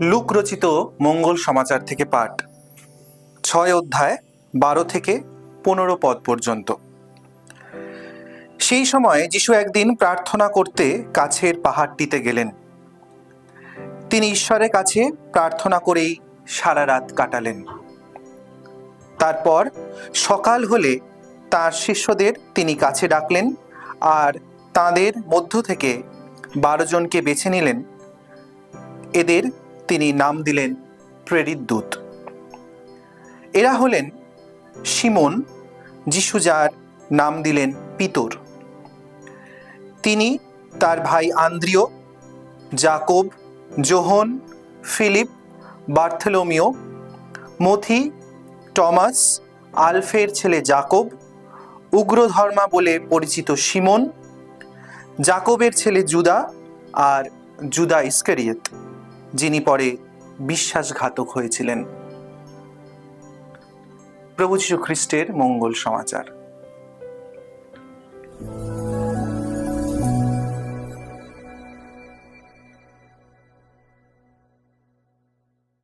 Look রচিত মঙ্গল সমাচার থেকে পাঠ। ছয় অধ্যায়, বারো থেকে পনেরো পদ পর্যন্ত। সেই সময় যিশু একদিন প্রার্থনা করতে কাছের পাহাড়টিতে গেলেন। তিনি ঈশ্বরের কাছে প্রার্থনা করেই সারা রাত কাটালেন। তারপর সকাল হলে তার শিষ্যদের তিনি কাছে ডাকলেন আর তাদের মধ্য থেকে বারো জনকে বেছে নিলেন। এদের তিনি নাম দিলেন প্রেরিত দূত। এরা হলেন সিমন যিশু যার নাম দিলেন পিতর। তিনি তার ভাই আন্দ্রিয় জাকব জোহন ফিলিপ, বার্থেলোমিও, মথি, টমাস, আলফের ছেলে জাকব উগ্রধর্মা বলে পরিচিত সিমন জাকবের ছেলে জুদা আর জুদা ইস্কারিয়েত। যিনি পরে বিশ্বাসঘাতক হয়েছিলেন। প্রভু যীশু খ্রিস্টের মঙ্গল সমাচার।